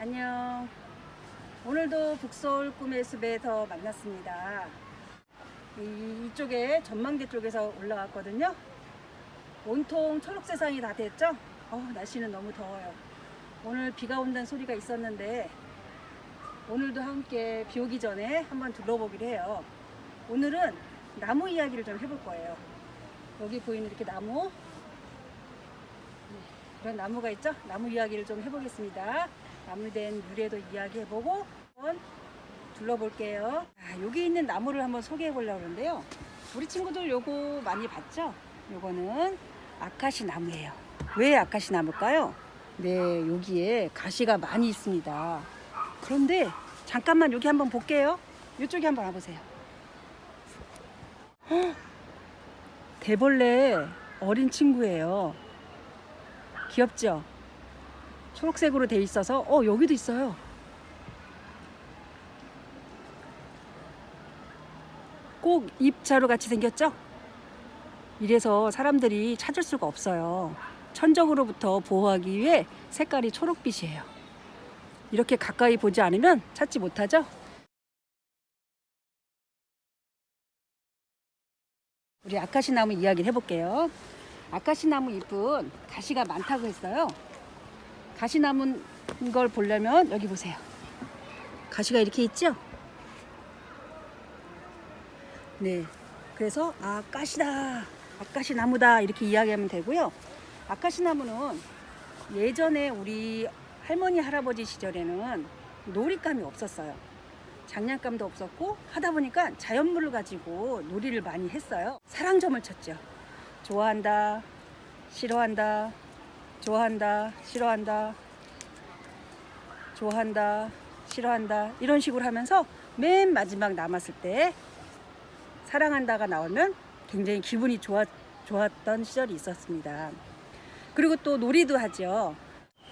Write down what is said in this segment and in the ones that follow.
안녕. 오늘도 북서울 꿈의 숲에서 만났습니다. 이, 이쪽에 전망대 쪽에서 올라왔거든요. 온통 초록 세상이 다 됐죠? 어, 날씨는 너무 더워요. 오늘 비가 온다는 소리가 있었는데 오늘도 함께 비 오기 전에 한번 둘러보기로 해요. 오늘은 나무 이야기를 좀 해볼 거예요. 여기 보이는 이렇게 나무 네, 그런 나무가 있죠? 나무 이야기를 좀 해보겠습니다. 나무된 유래도 이야기해보고 한번 둘러볼게요. 아, 여기 있는 나무를 한번 소개해 보려고 하는데요. 우리 친구들 요거 많이 봤죠? 요거는 아카시 나무예요. 왜 아카시 나무일까요? 네, 여기에 가시가 많이 있습니다. 그런데 잠깐만 여기 한번 볼게요. 이쪽에 한번 와보세요. 헉, 대벌레 어린 친구예요. 귀엽죠? 초록색으로 돼 있어서 어 여기도 있어요. 꼭 입자루 같이 생겼죠? 이래서 사람들이 찾을 수가 없어요. 천적으로부터 보호하기 위해 색깔이 초록빛이에요. 이렇게 가까이 보지 않으면 찾지 못하죠? 우리 아카시 나무 이야기를 해볼게요. 아카시 나무 잎은 가시가 많다고 했어요. 가시 남은 걸 보려면 여기 보세요. 가시가 이렇게 있죠? 네. 그래서 아, 가시다. 아카시 나무다. 이렇게 이야기하면 되고요. 아카시 나무는 예전에 우리 할머니 할아버지 시절에는 놀잇감이 없었어요. 장난감도 없었고 하다 보니까 자연물을 가지고 놀이를 많이 했어요. 사랑점을 쳤죠. 좋아한다. 싫어한다. 좋아한다, 싫어한다, 좋아한다, 싫어한다 이런 식으로 하면서 맨 마지막 남았을 때 사랑한다가 나오면 굉장히 기분이 좋아, 좋았던 시절이 있었습니다. 그리고 또 놀이도 하죠.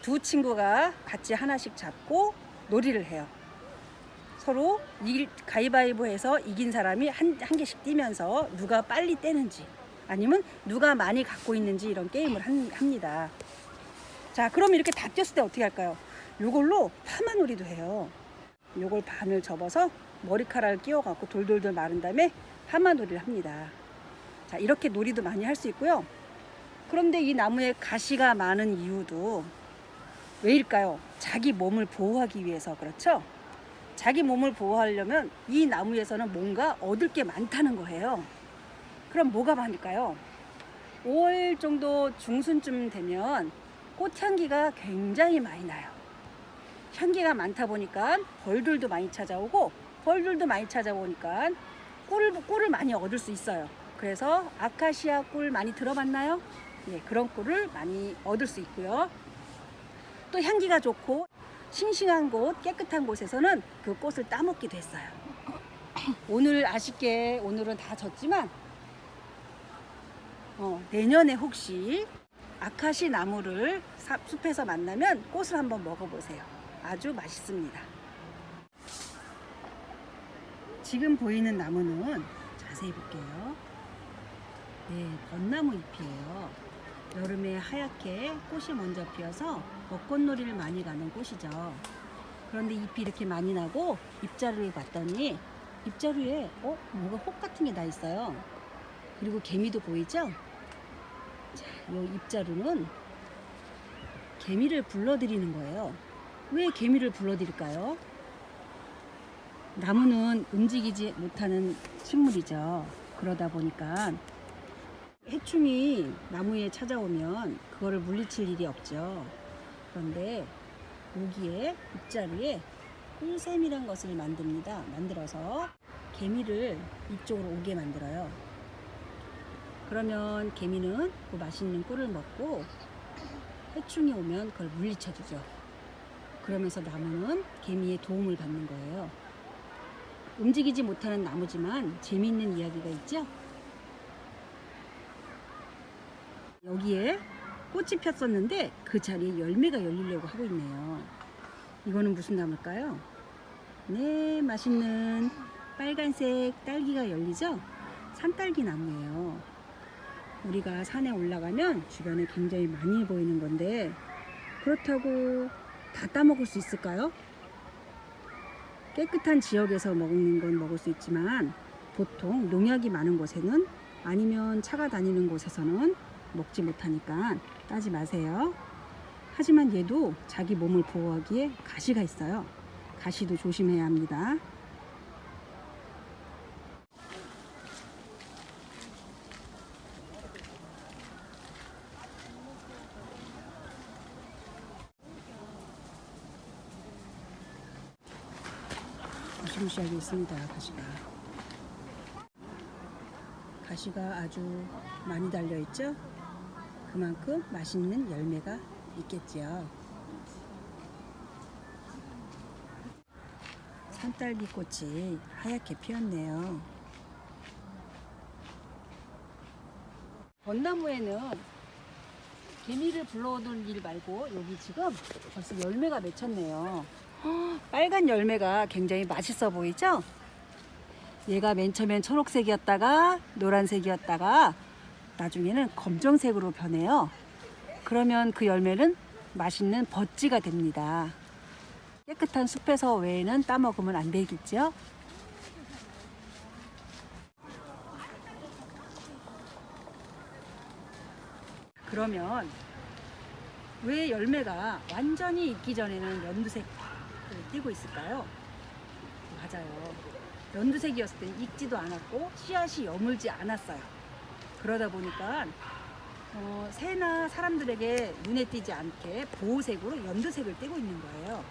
두 친구가 같이 하나씩 잡고 놀이를 해요. 서로 이길, 가위바위보 해서 이긴 사람이 한, 한 개씩 뛰면서 누가 빨리 떼는지 아니면 누가 많이 갖고 있는지 이런 게임을 한- 합니다. 자, 그럼 이렇게 다 뛰었을 때 어떻게 할까요? 요걸로 파마놀이도 해요. 요걸 반을 접어서 머리카락을 끼워갖고 돌돌돌 마른 다음에 파마놀이를 합니다. 자, 이렇게 놀이도 많이 할 수 있고요. 그런데 이 나무에 가시가 많은 이유도 왜일까요? 자기 몸을 보호하기 위해서 그렇죠? 자기 몸을 보호하려면 이 나무에서는 뭔가 얻을 게 많다는 거예요. 그럼 뭐가 많을까요? 5월 정도 중순쯤 되면 꽃향기가 굉장히 많이 나요. 향기가 많다 보니까 벌들도 많이 찾아오고 벌들도 많이 찾아오니까 꿀을, 꿀을 많이 얻을 수 있어요. 그래서 아카시아 꿀 많이 들어봤나요? 네, 그런 꿀을 많이 얻을 수 있고요. 또 향기가 좋고 싱싱한 곳, 깨끗한 곳에서는 그 꽃을 따먹기도 했어요. 오늘 아쉽게 오늘은 다 졌지만 어, 내년에 혹시 아카시 나무를 사- 숲에서 만나면 꽃을 한번 먹어보세요. 아주 맛있습니다. 지금 보이는 나무는 자세히 볼게요. 네, 벚나무 잎이에요. 여름에 하얗게 꽃이 먼저 피어서 벚꽃놀이를 많이 가는 꽃이죠. 그런데 잎이 이렇게 많이 나고 잎자루를 봤더니 잎자루에 어 뭐가 혹 같은 게 나 있어요. 그리고 개미도 보이죠? 자, 이 잎자루는 개미를 불러들이는 거예요. 왜 개미를 불러들일까요? 나무는 움직이지 못하는 식물이죠. 그러다 보니까 해충이 나무에 찾아오면 그거를 물리칠 일이 없죠. 그런데 여기에 잎자루에 꿀샘이란 것을 만듭니다. 만들어서 개미를 이쪽으로 오게 만들어요. 그러면 개미는 그 맛있는 꿀을 먹고 해충이 오면 그걸 물리쳐주죠. 그러면서 나무는 개미의 도움을 받는 거예요. 움직이지 못하는 나무지만 재미있는 이야기가 있죠? 여기에 꽃이 폈었는데 그 자리에 열매가 열리려고 하고 있네요. 이거는 무슨 나무일까요? 네, 맛있는 빨간색 딸기가 열리죠? 산딸기 나무예요. 우리가 산에 올라가면 주변에 굉장히 많이 보이는 건데 그렇다고 다 따먹을 수 있을까요? 깨끗한 지역에서 먹는 건 먹을 수 있지만 보통 농약이 많은 곳에는 아니면 차가 다니는 곳에서는 먹지 못하니까 따지 마세요. 하지만 얘도 자기 몸을 보호하기에 가시가 있어요. 가시도 조심해야 합니다. 무시무시하게 있습니다. 가시가. 가시가 아주 많이 달려 있죠? 그만큼 맛있는 열매가 있겠지요. 산딸기 꽃이 하얗게 피었네요. 벚나무에는 개미를 불러오던 일 말고 여기 지금 벌써 열매가 맺혔네요. 헉, 빨간 열매가 굉장히 맛있어 보이죠? 얘가 맨 처음엔 초록색이었다가 노란색이었다가 나중에는 검정색으로 변해요. 그러면 그 열매는 맛있는 버찌가 됩니다. 깨끗한 숲에서 외에는 따먹으면 안 되겠죠? 그러면 왜 열매가 완전히 익기 전에는 연두색 을 띠고 있을까요? 맞아요. 연두색이었을 땐 익지도 않았고 씨앗이 여물지 않았어요. 그러다 보니까 어, 새나 사람들에게 눈에 띄지 않게 보호색으로 연두색을 띠고 있는 거예요.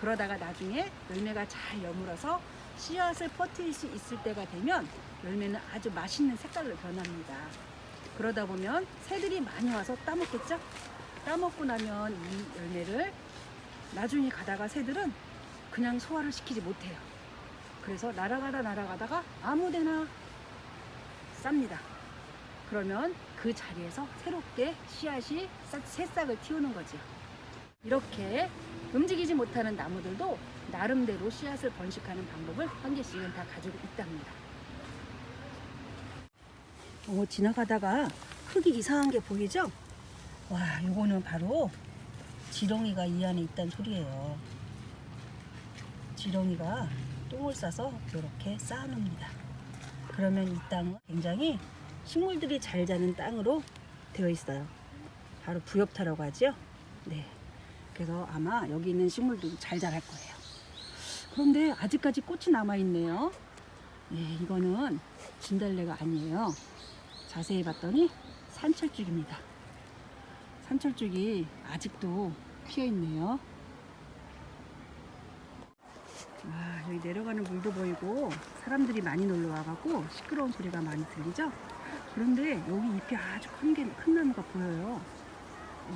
그러다가 나중에 열매가 잘 여물어서 씨앗을 퍼뜨릴 수 있을 때가 되면 열매는 아주 맛있는 색깔로 변합니다. 그러다 보면 새들이 많이 와서 따먹겠죠? 따먹고 나면 이 열매를 나중에 가다가 새들은 그냥 소화를 시키지 못해요. 그래서 날아가다 날아가다가 아무데나 쌉니다. 그러면 그 자리에서 새롭게 씨앗이 싹- 새싹을 틔우는 거죠. 이렇게 움직이지 못하는 나무들도 나름대로 씨앗을 번식하는 방법을 한 개씩은 다 가지고 있답니다. 어, 지나가다가 흙이 이상한 게 보이죠? 와, 요거는 바로 지렁이가 이 안에 있다는 소리예요. 지렁이가 똥을 싸서 이렇게 쌓아놓습니다. 그러면 이 땅은 굉장히 식물들이 잘 자는 땅으로 되어 있어요. 바로 부엽타라고 하죠. 네. 그래서 아마 여기 있는 식물들이 잘 자랄 거예요. 그런데 아직까지 꽃이 남아 있네요. 네, 이거는 진달래가 아니에요. 자세히 봤더니 산철쭉입니다. 산철쭉이 아직도 피어 있네요. 아, 여기 내려가는 물도 보이고 사람들이 많이 놀러 와가고 시끄러운 소리가 많이 들리죠? 그런데 여기 잎이 아주 큰, 게, 큰 나무가 보여요.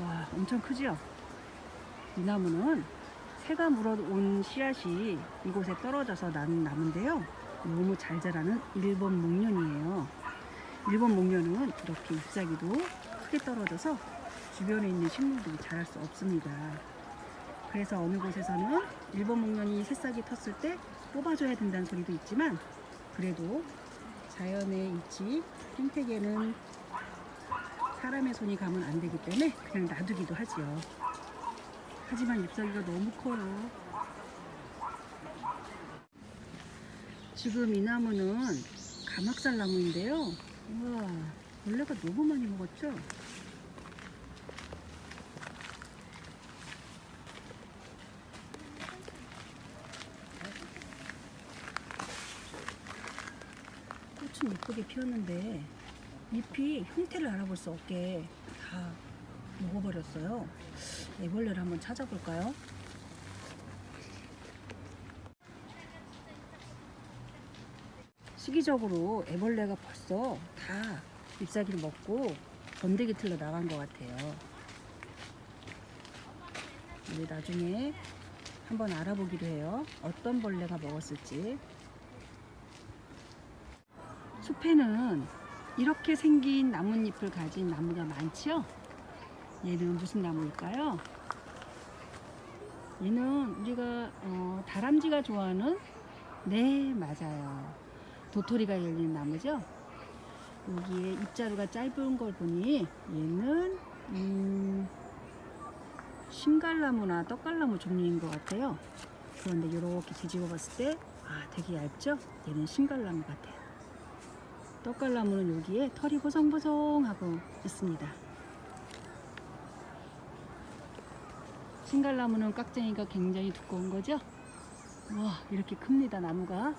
와, 엄청 크죠? 이 나무는 새가 물어온 씨앗이 이곳에 떨어져서 난 나무인데요. 너무 잘 자라는 일본 목련이에요. 일본 목련은 이렇게 잎사귀도 크게 떨어져서 주변에 있는 식물들이 자랄 수 없습니다. 그래서 어느 곳에서는 일본 목련이 새싹이 텄을 때 뽑아줘야 된다는 소리도 있지만 그래도 자연의 이치, 생태계는 사람의 손이 가면 안 되기 때문에 그냥 놔두기도 하지요. 하지만 잎사귀가 너무 커요. 지금 이 나무는 가막살 나무인데요. 우와, 벌레가 너무 많이 먹었죠? 꽃은 예쁘게 피었는데 잎이 형태를 알아볼 수 없게 다 먹어버렸어요. 애벌레를 한번 찾아볼까요? 시기적으로 애벌레가 벌써 다 잎사귀를 먹고 번데기 틀러 나간 것 같아요. 우리 나중에 한번 알아보기로 해요. 어떤 벌레가 먹었을지. 숲에는 이렇게 생긴 나뭇잎을 가진 나무가 많죠? 얘는 무슨 나무일까요? 얘는 우리가 어, 다람쥐가 좋아하는 네 맞아요 도토리가 열리는 나무죠 여기에 잎자루가 짧은 걸 보니 얘는 음, 신갈나무나 떡갈나무 종류인 것 같아요. 그런데 이렇게 뒤집어 봤을 때, 아, 되게 얇죠? 얘는 신갈나무 같아요. 떡갈나무는 여기에 털이 보송보송하고 있습니다. 신갈나무는 깍쟁이가 굉장히 두꺼운 거죠? 와, 이렇게 큽니다, 나무가.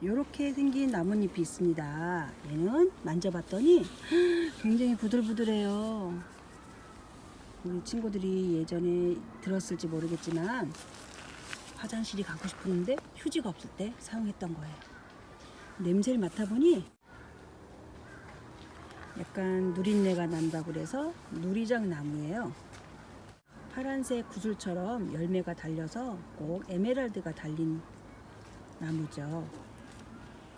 이렇게 생긴 나뭇잎이 있습니다. 얘는 만져봤더니 굉장히 부들부들해요. 우리 친구들이 예전에 들었을지 모르겠지만 화장실이 가고 싶었는데 휴지가 없을 때 사용했던 거예요. 냄새를 맡아보니 약간 누린내가 난다고 그래서 누리장 나무예요. 파란색 구슬처럼 열매가 달려서 꼭 에메랄드가 달린 나무죠.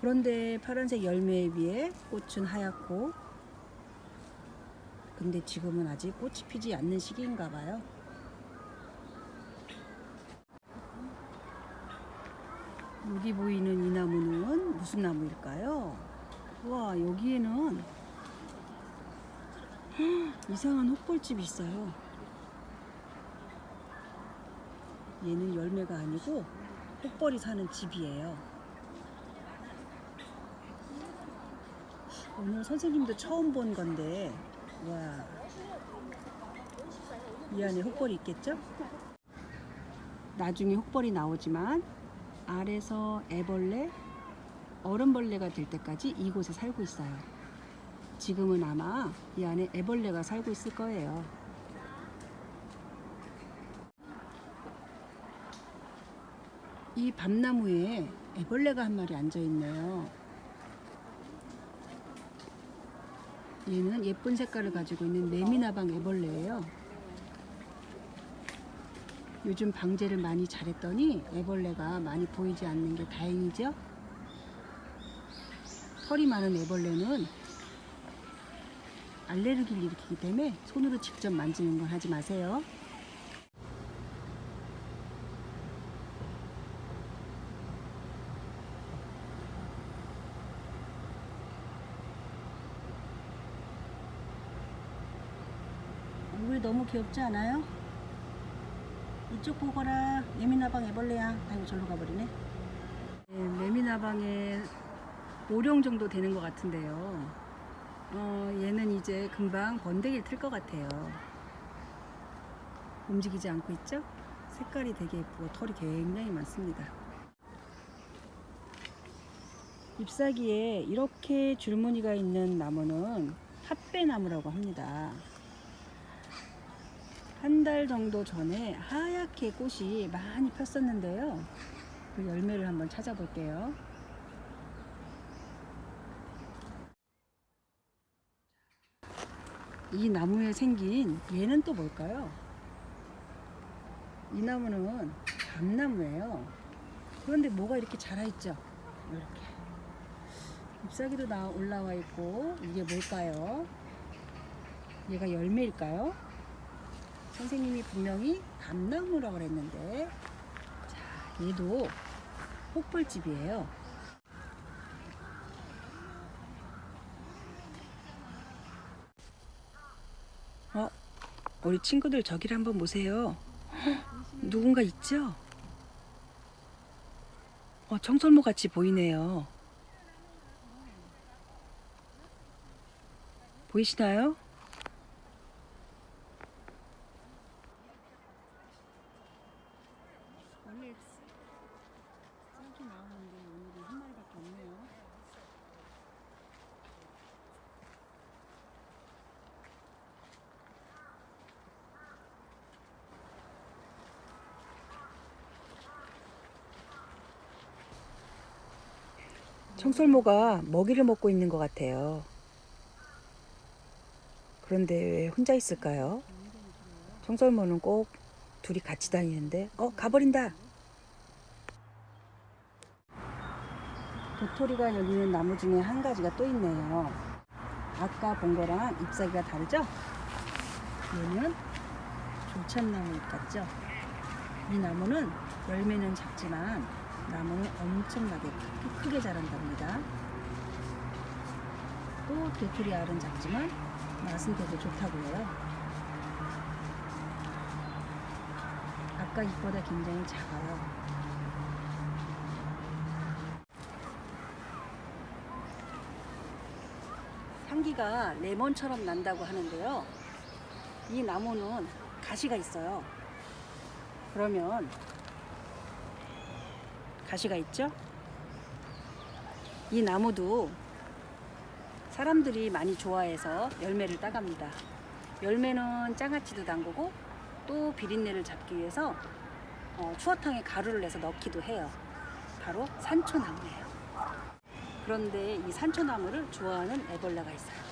그런데 파란색 열매에 비해 꽃은 하얗고 근데 지금은 아직 꽃이 피지 않는 시기인가 봐요. 여기 보이는 이 나무는 무슨 나무일까요? 와 여기에는 헉, 이상한 헛벌집이 있어요. 얘는 열매가 아니고 헛벌이 사는 집이에요. 오늘 선생님도 처음 본 건데 와. 이 안에 흙벌이 있겠죠? 나중에 흙벌이 나오지만 알에서 애벌레, 어른벌레가 될 때까지 이곳에 살고 있어요. 지금은 아마 이 안에 애벌레가 살고 있을 거예요. 이 밤나무에 애벌레가 한 마리 앉아 있네요. 얘는 예쁜 색깔을 가지고 있는 레미나방 애벌레예요. 요즘 방제를 많이 잘했더니 애벌레가 많이 보이지 않는 게 다행이죠. 털이 많은 애벌레는 알레르기를 일으키기 때문에 손으로 직접 만지는 건 하지 마세요. 얼굴이 너무 귀엽지 않아요? 이쪽 보거라. 예민나방 애벌레야. 아이고 절로 가버리네. 네, 예민나방에 5령 정도 되는 것 같은데요. 어, 얘는 이제 금방 번데기를 틀 것 같아요. 움직이지 않고 있죠? 색깔이 되게 예쁘고 털이 굉장히 많습니다. 잎사귀에 이렇게 줄무늬가 있는 나무는 핫배나무라고 합니다 한 달 정도 전에 하얗게 꽃이 많이 폈었는데요. 그 열매를 한번 찾아볼게요. 이 나무에 생긴 얘는 또 뭘까요? 이 나무는 밤나무예요. 그런데 뭐가 이렇게 자라있죠? 이렇게. 잎사귀도 나 올라와 있고 이게 뭘까요? 얘가 열매일까요? 선생님이 분명히 감나무라고 그랬는데. 자 얘도 폭벌집이에요. 어 우리 친구들 저기를 한번 보세요. 헉, 누군가 있죠? 어 청설모 같이 보이네요. 보이시나요? 원래 싹이 나오는데 오늘은 한 마리밖에 없네요. 청설모가 먹이를 먹고 있는 것 같아요. 그런데 왜 혼자 있을까요? 청설모는 꼭 둘이 같이 다니는데 어 가버린다 도토리가 열리는 나무 중에 한 가지가 또 있네요 아까 본 거랑 잎사귀가 다르죠? 얘는 조참나무 같죠? 이 나무는 열매는 작지만 나무는 엄청나게 크게, 자란답니다 또 도토리 알은 작지만 맛은 되게 좋다고 해요 아까 잎보다 굉장히 작아요. 향기가 레몬처럼 난다고 하는데요. 이 나무는 가시가 있어요. 그러면 가시가 있죠? 이 나무도 사람들이 많이 좋아해서 열매를 따갑니다. 열매는 장아찌도 담그고 또 비린내를 잡기 위해서 어, 추어탕에 가루를 내서 넣기도 해요. 바로 산초나무예요. 그런데 이 산초나무를 좋아하는 애벌레가 있어요.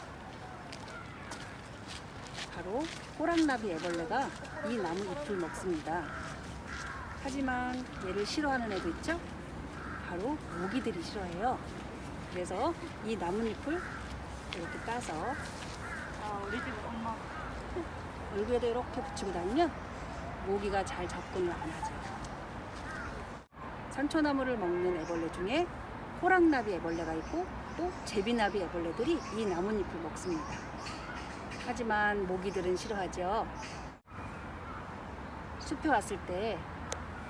바로 호랑나비 애벌레가 이 나무 잎을 먹습니다. 하지만 얘를 싫어하는 애도 있죠? 바로 모기들이 싫어해요. 그래서 이 나뭇잎을 이렇게 따서 아, 우리 집 엄마 얼굴에도 이렇게 붙이고 다니면 모기가 잘 접근을 안 하죠. 산초나무를 먹는 애벌레 중에 호랑나비 애벌레가 있고 또 제비나비 애벌레들이 이 나뭇잎을 먹습니다. 하지만 모기들은 싫어하죠. 숲에 왔을 때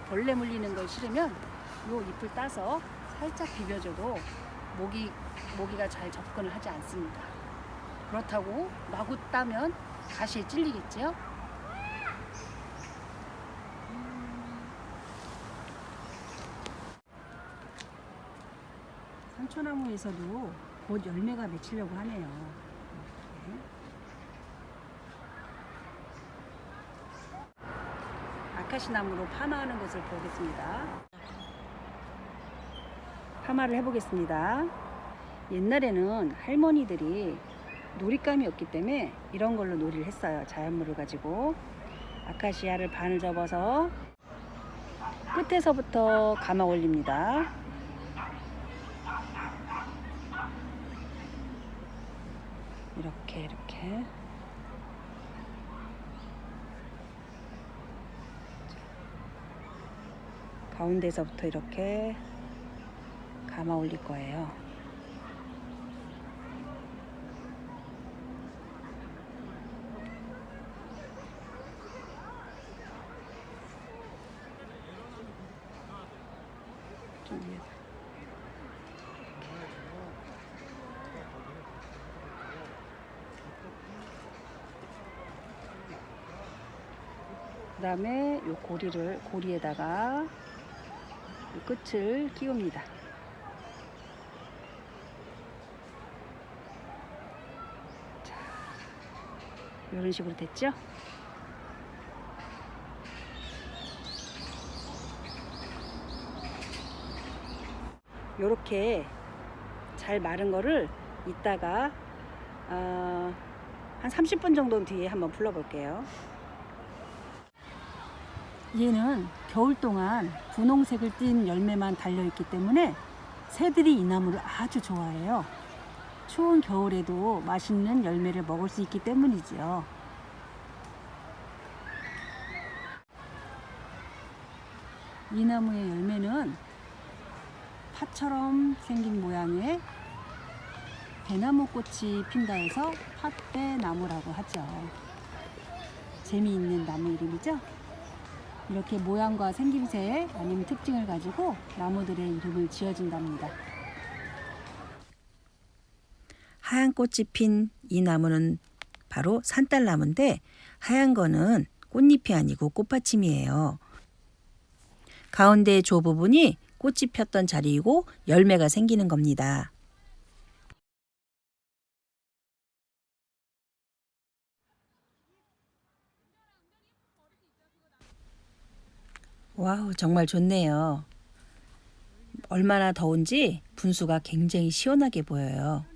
벌레 물리는 걸 싫으면 이 잎을 따서 살짝 비벼줘도 모기 모기가 잘 접근을 하지 않습니다. 그렇다고 마구 따면 가시에 찔리겠지요? 산초나무에서도 곧 열매가 맺히려고 하네요. 이렇게. 아카시나무로 파마하는 것을 보겠습니다. 파마를 해보겠습니다. 옛날에는 할머니들이 놀잇감이 없기 때문에 이런 걸로 놀이를 했어요. 자연물을 가지고 아카시아를 반을 접어서 끝에서부터 감아 올립니다. 이렇게 이렇게 가운데서부터 이렇게 감아 올릴 거예요. 좀 위에다. 그 다음에 요 고리를 고리에다가 이 끝을 끼웁니다. 자, 이런 식으로 됐죠? 요렇게 잘 마른 거를 이따가 어, 한 30분 정도 뒤에 한번 불러볼게요. 얘는 겨울 동안 분홍색을 띤 열매만 달려있기 때문에 새들이 이 나무를 아주 좋아해요. 추운 겨울에도 맛있는 열매를 먹을 수 있기 때문이지요. 이 나무의 열매는 파처럼 생긴 모양의 대나무 꽃이 핀다 해서 팥대나무라고 하죠. 재미있는 나무 이름이죠. 이렇게 모양과 생김새 아니면 특징을 가지고 나무들의 이름을 지어준답니다. 하얀 꽃이 핀 이 나무는 바로 산딸나무인데 하얀 거는 꽃잎이 아니고 꽃받침이에요. 가운데 조 부분이 꽃이 폈던 자리이고 열매가 생기는 겁니다. 와우, 정말 좋네요. 얼마나 더운지 분수가 굉장히 시원하게 보여요.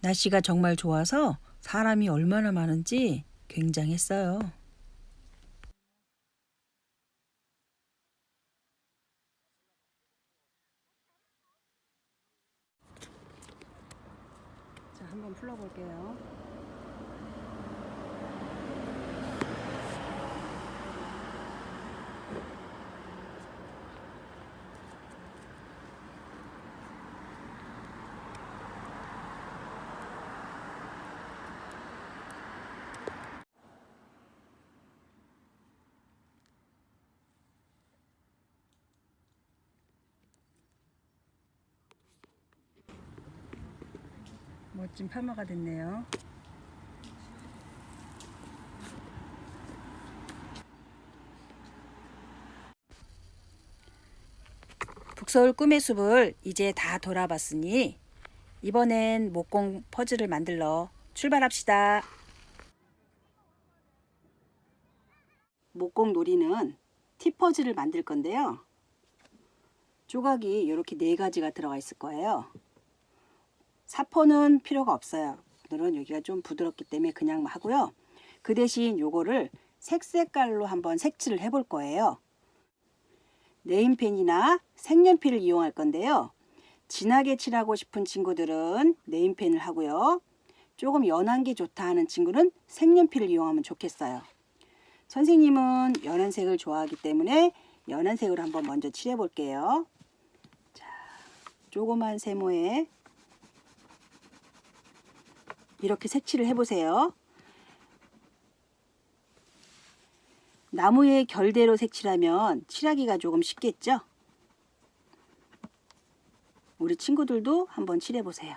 날씨가 정말 좋아서 사람이 얼마나 많은지 굉장했어요. 자, 한번 풀어볼게요. 멋진 파마가 됐네요. 북서울 꿈의 숲을 이제 다 돌아봤으니 이번엔 목공 퍼즐을 만들러 출발합시다. 목공 놀이는 티퍼즐을 만들 건데요. 조각이 이렇게 네 가지가 들어가 있을 거예요. 사포는 필요가 없어요. 오늘은 여기가 좀 부드럽기 때문에 그냥 하고요. 그 대신 요거를 색색깔로 한번 색칠을 해볼 거예요. 네임펜이나 색연필을 이용할 건데요. 진하게 칠하고 싶은 친구들은 네임펜을 하고요. 조금 연한 게 좋다 하는 친구는 색연필을 이용하면 좋겠어요. 선생님은 연한 색을 좋아하기 때문에 연한 색으로 한번 먼저 칠해 볼게요. 자, 조그만 세모에 이렇게 색칠을 해 보세요. 나무의 결대로 색칠하면 칠하기가 조금 쉽겠죠? 우리 친구들도 한번 칠해 보세요.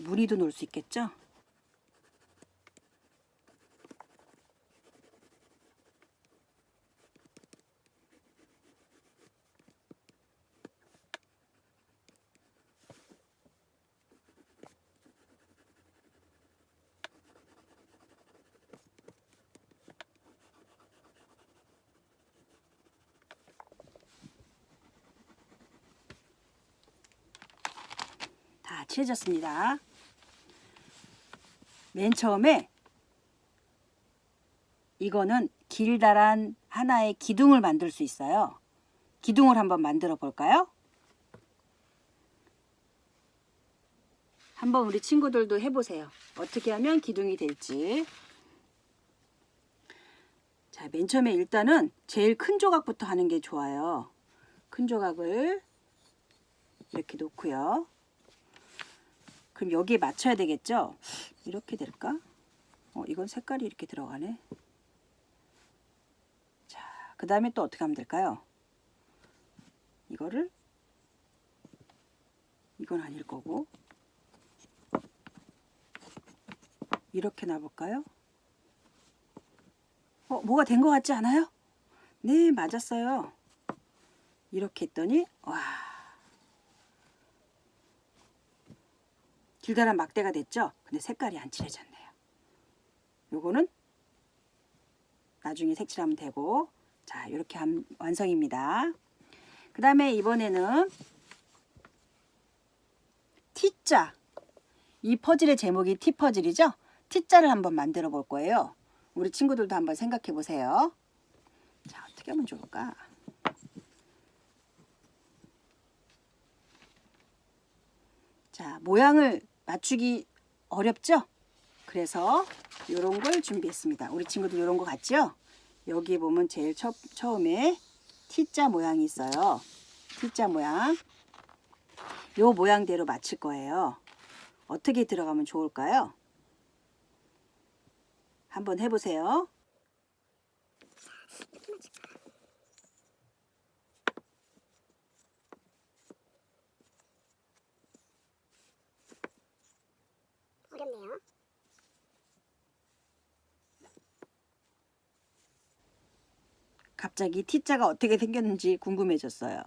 무늬도 놓을 수 있겠죠? 칠해졌습니다. 맨 처음에 이거는 길다란 하나의 기둥을 만들 수 있어요. 기둥을 한번 만들어 볼까요? 한번 우리 친구들도 해보세요. 어떻게 하면 기둥이 될지. 자, 맨 처음에 일단은 제일 큰 조각부터 하는 게 좋아요. 큰 조각을 이렇게 놓고요. 그럼 여기에 맞춰야 되겠죠? 이렇게 될까? 어, 이건 색깔이 이렇게 들어가네. 자, 그 다음에 또 어떻게 하면 될까요? 이거를 이건 아닐 거고 이렇게 놔볼까요? 어, 뭐가 된 것 같지 않아요? 네, 맞았어요. 이렇게 했더니 와 길다란 막대가 됐죠? 근데 색깔이 안 칠해졌네요. 요거는 나중에 색칠하면 되고 자 이렇게 한 완성입니다. 그 다음에 이번에는 T자 이 퍼즐의 제목이 T 퍼즐이죠? T자를 한번 만들어 볼 거예요. 우리 친구들도 한번 생각해 보세요. 자 어떻게 하면 좋을까? 자 모양을 맞추기 어렵죠? 그래서 이런 걸 준비했습니다. 우리 친구들 이런 거 같죠? 여기 보면 제일 처, 처음에 T자 모양이 있어요. T자 모양. 요 모양대로 맞출 거예요. 어떻게 들어가면 좋을까요? 한번 해보세요. 갑자기 T자가 어떻게 생겼는지 궁금해졌어요.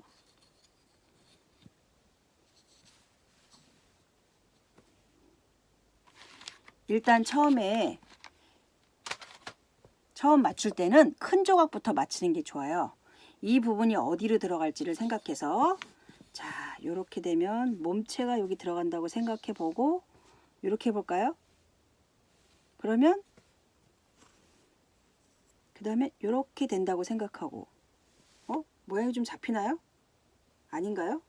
일단 처음에 처음 맞출 때는 큰 조각부터 맞히는 게 좋아요. 이 부분이 어디로 들어갈지를 생각해서 자, 요렇게 되면 몸체가 여기 들어간다고 생각해 보고 요렇게 해 볼까요? 그러면 그 다음에 요렇게 된다고 생각하고 어? 모양이 좀 잡히나요? 아닌가요?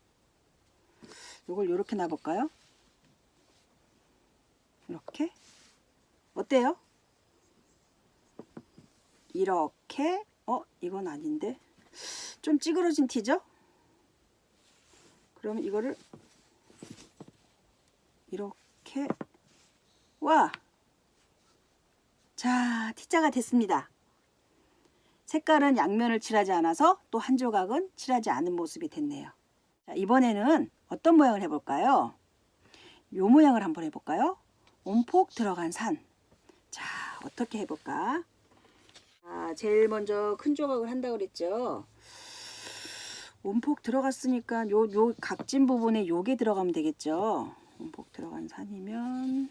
요걸 요렇게 놔볼까요? 이렇게 어때요? 이렇게 어? 이건 아닌데 좀 찌그러진 티죠? 그러면 이거를 이렇게 와! 자, T자가 됐습니다. 색깔은 양면을 칠하지 않아서 또 한 조각은 칠하지 않은 모습이 됐네요. 자, 이번에는 어떤 모양을 해볼까요? 요 모양을 한번 해볼까요? 온폭 들어간 산. 자, 어떻게 해볼까? 자, 제일 먼저 큰 조각을 한다고 그랬죠? 온폭 들어갔으니까 요, 요 각진 부분에 요게 들어가면 되겠죠? 온폭 들어간 산이면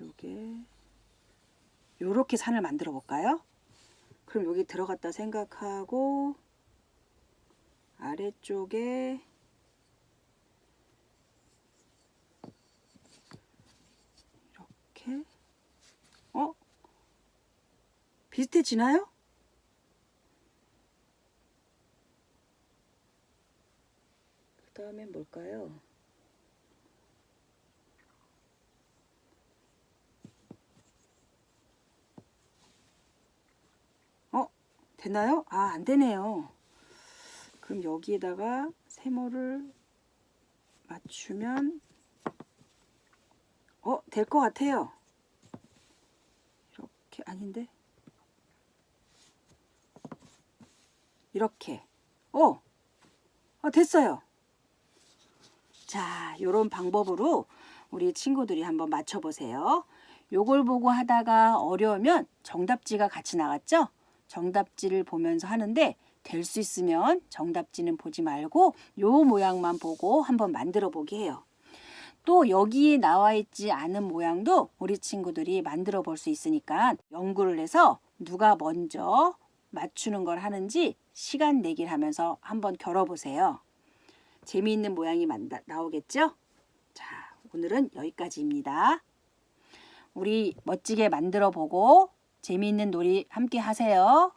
요게 요렇게 산을 만들어 볼까요? 그럼 여기 들어갔다 생각하고 아래쪽에 이렇게 어? 비슷해지나요? 그 다음에 뭘까요? 어? 되나요? 아, 안 되네요. 그럼 여기에다가 세모를 맞추면 어, 될 것 같아요. 이렇게 아닌데? 이렇게. 어, 어 됐어요. 자, 요런 방법으로 우리 친구들이 한번 맞춰 보세요. 요걸 보고 하다가 어려우면 정답지가 같이 나갔죠? 정답지를 보면서 하는데 될 수 있으면 정답지는 보지 말고 요 모양만 보고 한번 만들어 보게 해요. 또 여기에 나와 있지 않은 모양도 우리 친구들이 만들어 볼 수 있으니까 연구를 해서 누가 먼저 맞추는 걸 하는지 시간 내기를 하면서 한번 겨뤄보세요. 재미있는 모양이 만다, 나오겠죠? 자, 오늘은 여기까지입니다. 우리 멋지게 만들어 보고 재미있는 놀이 함께 하세요.